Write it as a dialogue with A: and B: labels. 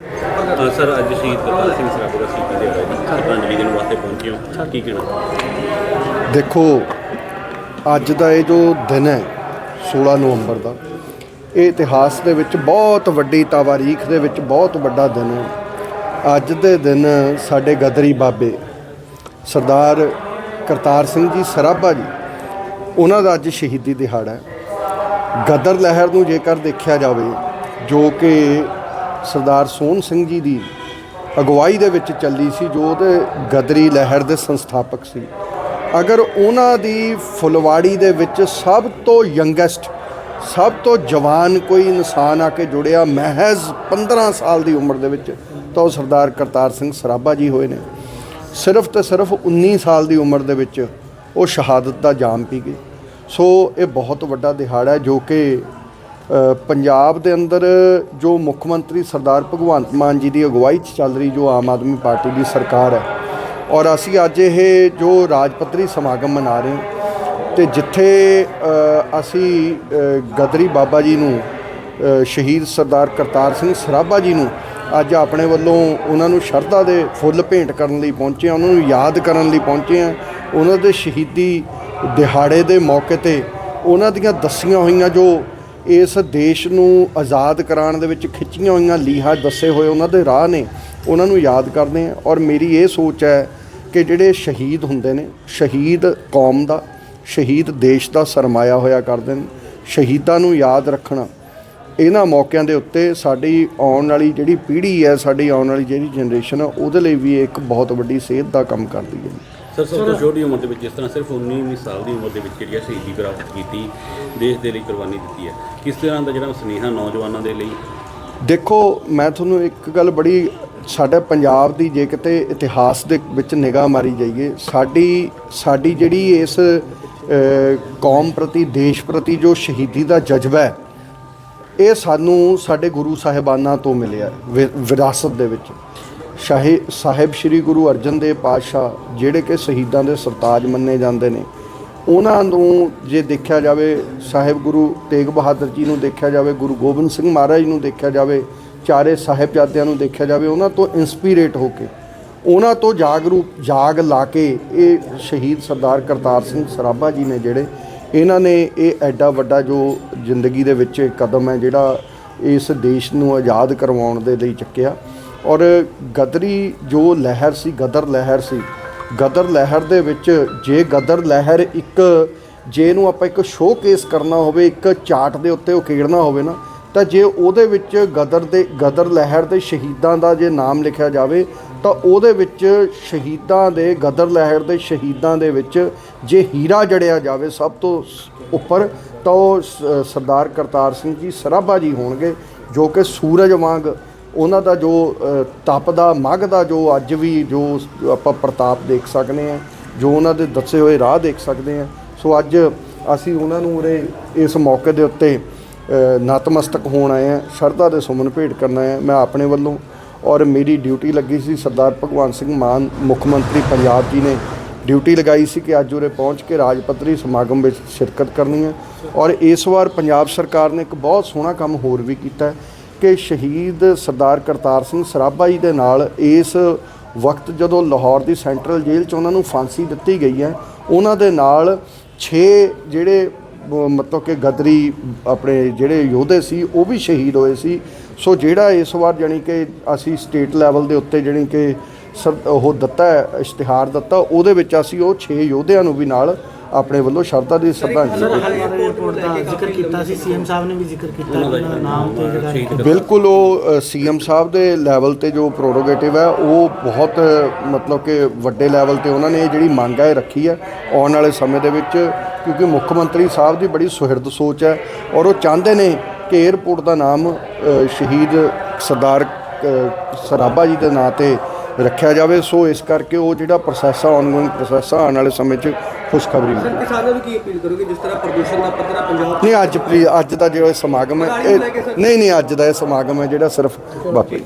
A: ਅ, sir ਅੱਜ ਸ਼ਹੀਦ ਕਰਤਾਰ ਸਿੰਘ ਸਰਾਭਾ ਦਾ ਸ਼ਹੀਦੀ ਦਿਹਾੜਾ ਹੈ। ਸ਼ਰਧਾਂਜਲੀ ਦੇਣ ਵਾਸਤੇ ਪਹੁੰਚੇ ਹੋ। ਕੀ ਕਹਿਣਾ?
B: ਦੇਖੋ ਅੱਜ ਦਾ ਇਹ ਜੋ ਦਿਨ ਹੈ 16 ਨਵੰਬਰ ਦਾ ਇਹ ਇਤਿਹਾਸ ਦੇ ਵਿੱਚ ਬਹੁਤ ਵੱਡੀ ਤਾਵਾਰੀਖ ਦੇ ਵਿੱਚ ਬਹੁਤ ਵੱਡਾ ਦਿਨ ਹੈ। ਅੱਜ ਦੇ ਦਿਨ ਸਾਡੇ ਗਦਰੀ ਬਾਬੇ ਸਰਦਾਰ ਕਰਤਾਰ ਸਿੰਘ ਜੀ ਸਰਾਭਾ ਜੀ ਉਹਨਾਂ ਦਾ ਅੱਜ ਸ਼ਹੀਦੀ ਦਿਹਾੜਾ ਹੈ। ਗਦਰ ਲਹਿਰ ਨੂੰ ਜੇਕਰ ਦੇਖਿਆ ਜਾਵੇ ਜੋ ਕਿ ਸਰਦਾਰ ਸੋਹਣ ਸਿੰਘ ਜੀ ਦੀ ਅਗਵਾਈ ਦੇ ਵਿੱਚ ਚੱਲੀ ਸੀ, ਜੋ ਉਹਦੇ ਗਦਰੀ ਲਹਿਰ ਦੇ ਸੰਸਥਾਪਕ ਸੀ। ਅਗਰ ਉਹਨਾਂ ਦੀ ਫੁਲਵਾੜੀ ਦੇ ਵਿੱਚ ਸਭ ਤੋਂ ਯੰਗੈਸਟ ਸਭ ਤੋਂ ਜਵਾਨ ਕੋਈ ਇਨਸਾਨ ਆ ਕੇ ਜੁੜਿਆ ਮਹਿਜ਼ 15 ਸਾਲ ਦੀ ਉਮਰ ਦੇ ਵਿੱਚ, ਤਾਂ ਉਹ ਸਰਦਾਰ ਕਰਤਾਰ ਸਿੰਘ ਸਰਾਭਾ ਜੀ ਹੋਏ ਨੇ। ਸਿਰਫ ਤੇ ਸਿਰਫ 19 ਸਾਲ ਦੀ ਉਮਰ ਦੇ ਵਿੱਚ ਉਹ ਸ਼ਹਾਦਤ ਦਾ ਜਾਮ ਪੀ ਗਏ ਸੋ ਇਹ ਬਹੁਤ ਵੱਡਾ ਦਿਹਾੜਾ ਜੋ ਕਿ ਪੰਜਾਬ ਦੇ ਅੰਦਰ ਜੋ ਮੁੱਖ ਮੰਤਰੀ ਸਰਦਾਰ ਭਗਵੰਤ ਮਾਨ ਜੀ ਦੀ ਅਗਵਾਈ 'ਚ ਚੱਲ ਰਹੀ ਜੋ ਆਮ ਆਦਮੀ ਪਾਰਟੀ ਦੀ ਸਰਕਾਰ ਹੈ ਔਰ ਅਸੀਂ ਅੱਜ ਇਹ ਜੋ ਰਾਜ ਪੱਧਰੀ ਸਮਾਗਮ ਮਨਾ ਰਹੇ ਹਾਂ ਤੇ ਜਿੱਥੇ ਅਸੀਂ ਗਦਰੀ ਬਾਬਾ ਜੀ ਨੂੰ ਸ਼ਹੀਦ ਸਰਦਾਰ ਕਰਤਾਰ ਸਿੰਘ ਸਰਾਭਾ ਜੀ ਨੂੰ ਅੱਜ ਆਪਣੇ ਵੱਲੋਂ ਉਹਨਾਂ ਨੂੰ ਸ਼ਰਧਾ ਦੇ ਫੁੱਲ ਭੇਂਟ ਕਰਨ ਲਈ ਪਹੁੰਚੇ ਹਾਂ, ਉਹਨਾਂ ਨੂੰ ਯਾਦ ਕਰਨ ਲਈ ਪਹੁੰਚੇ ਹਾਂ, ਉਹਨਾਂ ਦੇ ਸ਼ਹੀਦੀ ਦਿਹਾੜੇ ਦੇ ਮੌਕੇ ਤੇ ਉਹਨਾਂ ਦੀਆਂ ਦੱਸੀਆਂ ਹੋਈਆਂ ਜੋ ਇਸ ਦੇਸ਼ ਨੂੰ ਆਜ਼ਾਦ ਕਰਾਉਣ ਦੇ ਵਿੱਚ ਖਿੱਚੀਆਂ ਹੋਈਆਂ ਲੀਹਾਂ ਦੱਸੇ ਹੋਏ ਉਹਨਾਂ ਦੇ ਰਾਹ ਨੇ, ਉਹਨਾਂ ਨੂੰ ਯਾਦ ਕਰਦੇ ਹਾਂ। ਔਰ ਮੇਰੀ ਇਹ ਸੋਚ ਹੈ ਕਿ ਜਿਹੜੇ ਸ਼ਹੀਦ ਹੁੰਦੇ ਨੇ, ਸ਼ਹੀਦ ਕੌਮ ਦਾ, ਸ਼ਹੀਦ ਦੇਸ਼ ਦਾ ਸਰਮਾਇਆ ਹੋਇਆ ਕਰਦੇ ਨੇ, ਸ਼ਹੀਦਾਂ ਨੂੰ ਯਾਦ ਰੱਖਣਾ, ਇਹਨਾਂ ਮੌਕਿਆਂ ਦੇ ਉੱਤੇ ਸਾਡੀ ਆਉਣ ਵਾਲੀ ਜਿਹੜੀ ਪੀੜ੍ਹੀ ਹੈ, ਸਾਡੀ ਆਉਣ ਵਾਲੀ ਜਿਹੜੀ ਜਨਰੇਸ਼ਨ ਆ ਉਹਦੇ ਲਈ ਵੀ ਇੱਕ ਬਹੁਤ ਵੱਡੀ ਸੇਧ ਦਾ ਕੰਮ ਕਰਦੀ ਹੈ।
A: ਸਰ ਸਭ ਤੋਂ ਛੋਟੀ ਉਮਰ ਦੇ ਵਿੱਚ ਜਿਸ ਤਰ੍ਹਾਂ ਸਿਰਫ 19 ਸਾਲ ਦੀ ਉਮਰ ਦੇ ਵਿੱਚ ਜਿਹੜੀ ਹੈ ਸ਼ਹੀਦੀ ਪ੍ਰਾਪਤ ਕੀਤੀ ਦੇਸ਼ ਦੇ ਲਈ ਕੁਰਬਾਨੀ ਦਿੱਤੀ ਹੈ। ਕਿਸ ਤਰ੍ਹਾਂ ਦਾ ਜਿਹੜਾ ਸੁਨੇਹਾ ਨੌਜਵਾਨਾਂ ਦੇ ਲਈ?
B: ਦੇਖੋ ਮੈਂ ਤੁਹਾਨੂੰ ਇੱਕ ਗੱਲ ਬੜੀ ਸਾਡਾ ਪੰਜਾਬ ਦੀ ਜੇ ਕਿਤੇ ਇਤਿਹਾਸ ਦੇ ਵਿੱਚ ਨਿਗਾਹ ਮਾਰੀ ਜਾਈਏ ਸਾਡੀ ਸਾਡੀ ਜਿਹੜੀ ਇਸ ਕੌਮ ਪ੍ਰਤੀ ਦੇਸ਼ ਪ੍ਰਤੀ ਜੋ ਸ਼ਹੀਦੀ ਦਾ ਜਜ਼ਬਾ ਹੈ ਇਹ ਸਾਨੂੰ ਸਾਡੇ ਗੁਰੂ ਸਾਹਿਬਾਨਾਂ ਤੋਂ ਮਿਲਿਆ ਵਿਰਾਸਤ ਦੇ ਵਿੱਚ। ਸ਼ਾਹੀ ਸਾਹਿਬ ਸ੍ਰੀ ਗੁਰੂ ਅਰਜਨ ਦੇਵ ਪਾਤਸ਼ਾਹ ਜਿਹੜੇ ਕਿ ਸ਼ਹੀਦਾਂ ਦੇ ਸਰਤਾਜ ਮੰਨੇ ਜਾਂਦੇ ਨੇ, ਉਹਨਾਂ ਨੂੰ ਜੇ ਦੇਖਿਆ ਜਾਵੇ, ਸਾਹਿਬ ਗੁਰੂ ਤੇਗ ਬਹਾਦਰ ਜੀ ਨੂੰ ਦੇਖਿਆ ਜਾਵੇ, ਗੁਰੂ ਗੋਬਿੰਦ ਸਿੰਘ ਮਹਾਰਾਜ ਨੂੰ ਦੇਖਿਆ ਜਾਵੇ, ਚਾਰੇ ਸਾਹਿਬਜ਼ਾਦਿਆਂ ਨੂੰ ਦੇਖਿਆ ਜਾਵੇ, ਉਹਨਾਂ ਤੋਂ ਇਨਸਪੀਰੇਟ ਹੋ ਕੇ, ਉਹਨਾਂ ਤੋਂ ਜਾਗਰੂਕ, ਜਾਗ ਲਾ ਕੇ ਇਹ ਸ਼ਹੀਦ ਸਰਦਾਰ ਕਰਤਾਰ ਸਿੰਘ ਸਰਾਭਾ ਜੀ ਨੇ ਜਿਹੜੇ, ਇਹਨਾਂ ਨੇ ਇਹ ਐਡਾ ਵੱਡਾ ਜੋ ਜ਼ਿੰਦਗੀ ਦੇ ਵਿੱਚ ਕਦਮ ਹੈ ਜਿਹੜਾ ਇਸ ਦੇਸ਼ ਨੂੰ ਆਜ਼ਾਦ ਕਰਵਾਉਣ ਦੇ ਲਈ ਚੱਕਿਆ। ਔਰ ਗਦਰੀ ਜੋ ਲਹਿਰ ਸੀ, ਗਦਰ ਲਹਿਰ ਸੀ, ਗਦਰ ਲਹਿਰ ਦੇ ਵਿੱਚ ਜੇ ਗਦਰ ਲਹਿਰ ਇੱਕ, ਜੇ ਇਹਨੂੰ ਆਪਾਂ ਇੱਕ ਸ਼ੋਕੇਸ ਕਰਨਾ ਹੋਵੇ, ਇੱਕ ਚਾਰਟ ਦੇ ਉੱਤੇ ਉਕੇੜਨਾ ਹੋਵੇ ਨਾ, ਤਾਂ ਜੇ ਉਹਦੇ ਵਿੱਚ ਗਦਰ ਦੇ, ਗਦਰ ਲਹਿਰ ਦੇ ਸ਼ਹੀਦਾਂ ਦਾ ਜੇ ਨਾਮ ਲਿਖਿਆ ਜਾਵੇ, ਤਾਂ ਉਹਦੇ ਵਿੱਚ ਸ਼ਹੀਦਾਂ ਦੇ, ਗਦਰ ਲਹਿਰ ਦੇ ਸ਼ਹੀਦਾਂ ਦੇ ਵਿੱਚ ਜੇ ਹੀਰਾ ਜੜਿਆ ਜਾਵੇ ਸਭ ਤੋਂ ਸ- ਉੱਪਰ, ਤਾਂ ਉਹ ਸ- ਸਰਦਾਰ ਕਰਤਾਰ ਸਿੰਘ ਜੀ ਸਰਾਭਾ ਜੀ ਹੋਣਗੇ, ਜੋ ਕਿ ਸੂਰਜ ਵਾਂਗ ਉਹਨਾਂ ਦਾ ਜੋ ਤਪ ਦਾ, ਮੱਗ ਦਾ ਜੋ ਅੱਜ ਵੀ ਜੋ ਆਪਾਂ ਪ੍ਰਤਾਪ ਦੇਖ ਸਕਦੇ ਹਾਂ, ਜੋ ਉਹਨਾਂ ਦੇ ਦੱਸੇ ਹੋਏ ਰਾਹ ਦੇਖ ਸਕਦੇ ਹਾਂ, ਸੋ ਅੱਜ ਅਸੀਂ ਉਹਨਾਂ ਨੂੰ ਉਰੇ ਇਸ ਮੌਕੇ ਦੇ ਉੱਤੇ ਨਤਮਸਤਕ ਹੋਣ ਆਏ ਹਾਂ, ਸ਼ਰਧਾ ਦੇ ਸੁਮਨ ਭੇਟ ਕਰਨਾ ਹੈ, ਮੈਂ ਆਪਣੇ ਵੱਲੋਂ ਔਰ ਮੇਰੀ ਡਿਊਟੀ ਲੱਗੀ ਸੀ ਸਰਦਾਰ ਭਗਵੰਤ ਸਿੰਘ ਮਾਨ, ਮੁੱਖ ਮੰਤਰੀ ਪੰਜਾਬ ਜੀ ਨੇ ਡਿਊਟੀ ਲਗਾਈ ਸੀ ਕਿ ਅੱਜ ਉਰੇ ਪਹੁੰਚ ਕੇ ਰਾਜ ਪੱਧਰੀ ਸਮਾਗਮ ਵਿੱਚ ਸ਼ਿਰਕਤ ਕਰਨੀ ਹੈ। ਔਰ ਇਸ ਵਾਰ ਪੰਜਾਬ ਸਰਕਾਰ ਨੇ ਇੱਕ ਬਹੁਤ ਸੋਹਣਾ ਕੰਮ ਹੋਰ ਵੀ ਕੀਤਾ ਹੈ। ਕਿ ਸ਼ਹੀਦ ਸਰਦਾਰ ਕਰਤਾਰ ਸਿੰਘ ਸਰਾਭਾ ਜੀ ਦੇ ਨਾਲ ਇਸ ਵਕਤ ਜਦੋਂ ਲਾਹੌਰ ਦੀ ਸੈਂਟਰਲ ਜੇਲ੍ਹ 'ਚ ਉਹਨਾਂ ਨੂੰ ਫਾਂਸੀ ਦਿੱਤੀ ਗਈ ਹੈ, ਉਹਨਾਂ ਦੇ ਨਾਲ 6 ਜਿਹੜੇ ਮਤਲਬ ਕਿ ਗਦਰੀ ਆਪਣੇ ਜਿਹੜੇ ਯੋਧੇ ਸੀ, ਉਹ ਵੀ ਸ਼ਹੀਦ ਹੋਏ ਸੀ। ਸੋ ਜਿਹੜਾ ਇਸ ਵਾਰ ਜਾਣੀ ਕਿ ਅਸੀਂ ਸਟੇਟ ਲੈਵਲ ਦੇ ਉੱਤੇ ਜਾਣੀ ਕਿ ਸਰ- ਉਹ ਦਿੱਤਾ ਇਸ਼ਤਿਹਾਰ ਦਿੱਤਾ, ਉਹਦੇ ਵਿੱਚ ਅਸੀਂ ਉਹ 6 ਯੋਧਿਆਂ ਨੂੰ ਵੀ ਨਾਲ ਆਪਣੇ ਵੱਲੋਂ ਸ਼ਰਧਾ ਦੀ ਸ਼ਰਧਾਂਜਲੀ
C: ਸਰ
B: ਭੇਟ
C: ਹਲਵਾਰਾ ਦਾ ਜ਼ਿਕਰ ਕੀਤਾ ਸੀ ਸੀਐਮ ਸਾਹਿਬ ਨੇ ਵੀ ਜ਼ਿਕਰ ਕੀਤਾ
A: ਉਹਨਾਂ ਦਾ
C: ਨਾਮ ਤੇ ਜਿਹੜਾ
B: ਬਿਲਕੁਲ ਉਹ ਸੀਐਮ ਸਾਹਿਬ ਦੇ ਲੈਵਲ ਤੇ ਜੋ ਪ੍ਰੋਰੋਗੇਟਿਵ ਹੈ ਉਹ ਬਹੁਤ ਮਤਲਬ ਕਿ ਵੱਡੇ ਲੈਵਲ ਤੇ ਉਹਨਾਂ ਨੇ ਇਹ ਜਿਹੜੀ ਮੰਗ ਹੈ ਇਹ ਰੱਖੀ ਹੈ ਆਉਣ ਵਾਲੇ ਸਮੇਂ ਦੇ ਵਿੱਚ ਕਿਉਂਕਿ ਮੁੱਖ ਮੰਤਰੀ ਸਾਹਿਬ ਦੀ ਬੜੀ ਸੁਹਿਰਦ ਸੋਚ ਹੈ ਔਰ ਉਹ ਚਾਹੁੰਦੇ ਨੇ ਕਿ 에ਅਰਪੋਰਟ ਦਾ ਨਾਮ ਅ, ਸ਼ਹੀਦ ਸਰਦਾਰ ਅ, ਸਰਾਭਾ ਜੀ ਦੇ ਨਾਂ ਤੇ ਰੱਖਿਆ ਜਾਵੇ। ਸੋ ਇਸ ਕਰਕੇ ਉਹ ਜਿਹੜਾ ਪ੍ਰੋਸੈਸ ਆ ਆਨਗੋਇੰਗ ਪ੍ਰੋਸੈਸ ਆ ਆਉਣ ਵਾਲੇ ਸਮੇਂ 'ਚ ਖੁਸ਼ਖਬਰੀ ਮਿਲੇਗੀ
D: ਕਿਸਾਨਾਂ ਨੂੰ ਕੀ ਅਪੀਲ ਕਰੋਗੇ? ਜਿਸ ਤਰ੍ਹਾਂ ਪ੍ਰਦੂਸ਼ਣ ਦਾ ਪੱਧਰ ਪੰਜਾਬ
B: ਨਹੀਂ ਅੱਜ ਪਲੀ- ਅੱਜ ਦਾ ਜਿਹੜਾ ਸਮਾਗਮ ਹੈ ਇਹ ਨਹੀਂ ਨਹੀਂ ਅੱਜ ਦਾ ਇਹ ਸਮਾਗਮ ਹੈ ਜਿਹੜਾ ਸਿਰਫ ਜੀ